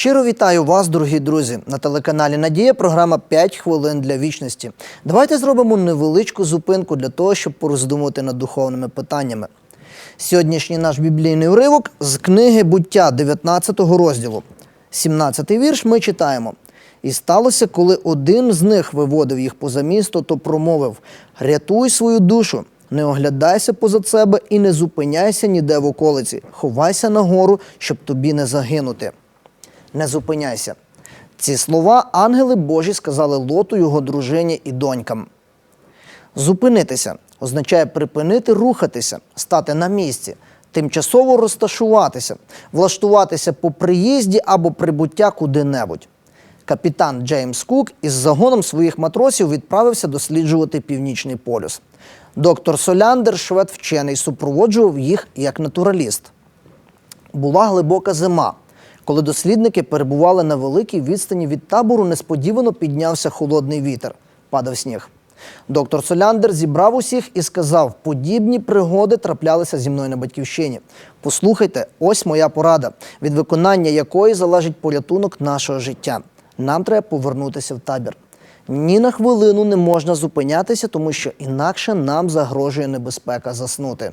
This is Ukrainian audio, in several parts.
Щиро вітаю вас, дорогі друзі, на телеканалі Надія. Програма «5 хвилин для вічності. Давайте зробимо невеличку зупинку для того, щоб пороздумувати над духовними питаннями. Сьогоднішній наш біблійний уривок з книги буття 19 розділу. 17 вірш ми читаємо. І сталося, коли один з них виводив їх поза місто, то промовив: Рятуй свою душу, не оглядайся позад себе і не зупиняйся ніде в околиці. Ховайся нагору, щоб тобі не загинути. Не зупиняйся. Ці слова ангели Божі сказали Лоту, його дружині і донькам. Зупинитися означає припинити рухатися, стати на місці, тимчасово розташуватися, влаштуватися по приїзді або прибуття куди-небудь. Капітан Джеймс Кук із загоном своїх матросів відправився досліджувати північний полюс. Доктор Соляндер, швед вчений, супроводжував їх як натураліст. Була глибока зима. Коли дослідники перебували на великій відстані від табору, несподівано піднявся холодний вітер, падав сніг. Доктор Соляндер зібрав усіх і сказав: подібні пригоди траплялися зі мною на батьківщині. Послухайте, ось моя порада, від виконання якої залежить порятунок нашого життя. Нам треба повернутися в табір. Ні на хвилину не можна зупинятися, тому що інакше нам загрожує небезпека заснути.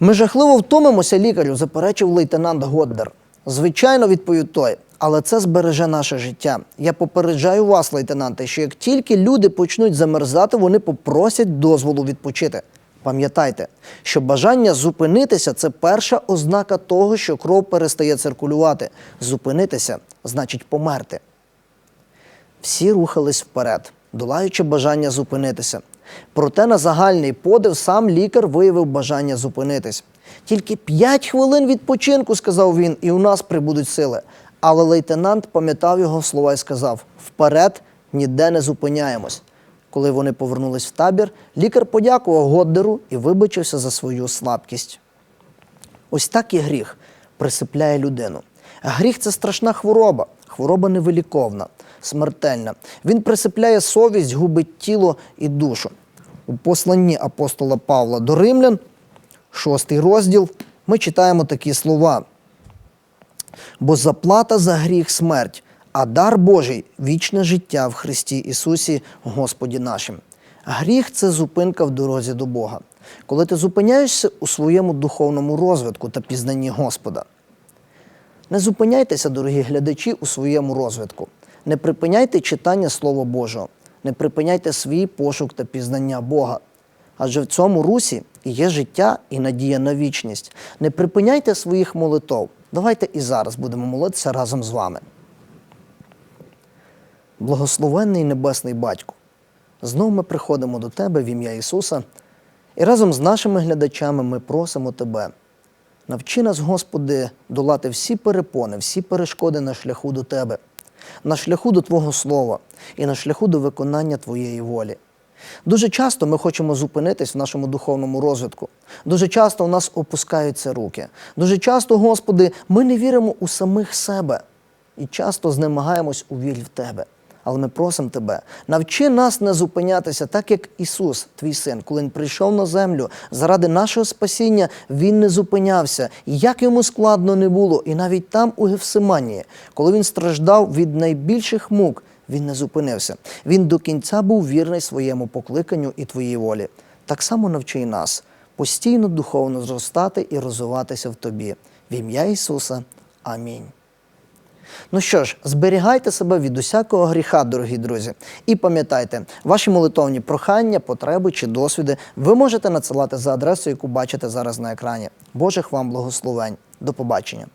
Ми жахливо втомимося лікарю, заперечив лейтенант Годдер. Звичайно, відповів той, але це збереже наше життя. Я попереджаю вас, лейтенанте, що як тільки люди почнуть замерзати, вони попросять дозволу відпочити. Пам'ятайте, що бажання зупинитися це перша ознака того, що кров перестає циркулювати. Зупинитися значить померти. Всі рухались вперед, долаючи бажання зупинитися. Проте на загальний подив сам лікар виявив бажання зупинитись. Тільки п'ять хвилин відпочинку, сказав він, і у нас прибудуть сили. Але лейтенант пам'ятав його слова і сказав: вперед ніде не зупиняємось. Коли вони повернулись в табір, лікар подякував Годдеру і вибачився за свою слабкість. Ось так і гріх присипляє людину. Гріх це страшна хвороба, хвороба невиліковна, смертельна. Він присипляє совість, губить тіло і душу. У посланні апостола Павла до Римлян, шостий розділ, ми читаємо такі слова. Бо заплата за гріх смерть, а дар Божий вічне життя в Христі Ісусі, Господі нашим. Гріх це зупинка в дорозі до Бога, коли ти зупиняєшся у своєму духовному розвитку та пізнанні Господа. Не зупиняйтеся, дорогі глядачі, у своєму розвитку. Не припиняйте читання Слова Божого, не припиняйте свій пошук та пізнання Бога. Адже в цьому русі є життя і надія на вічність. Не припиняйте своїх молитов. Давайте і зараз будемо молитися разом з вами. Благословенний Небесний Батько, знов ми приходимо до Тебе в ім'я Ісуса, і разом з нашими глядачами ми просимо Тебе. Навчи нас, Господи, долати всі перепони, всі перешкоди на шляху до Тебе, на шляху до Твого Слова і на шляху до виконання Твоєї волі. Дуже часто ми хочемо зупинитись в нашому духовному розвитку. Дуже часто у нас опускаються руки. Дуже часто, Господи, ми не віримо у самих себе і часто знемагаємось у вірі в Тебе. Але ми просимо Тебе, навчи нас не зупинятися, так як Ісус, твій син, коли Він прийшов на землю заради нашого спасіння, Він не зупинявся. Як йому складно не було, і навіть там, у Гефсиманії, коли він страждав від найбільших мук, він не зупинився. Він до кінця був вірний своєму покликанню і твоїй волі. Так само навчи нас постійно духовно зростати і розвиватися в тобі. В ім'я Ісуса. Амінь. Ну що ж, зберігайте себе від усякого гріха, дорогі друзі. І пам'ятайте, ваші молитовні прохання, потреби чи досвіди ви можете надсилати за адресою, яку бачите зараз на екрані. Божих вам благословень. До побачення.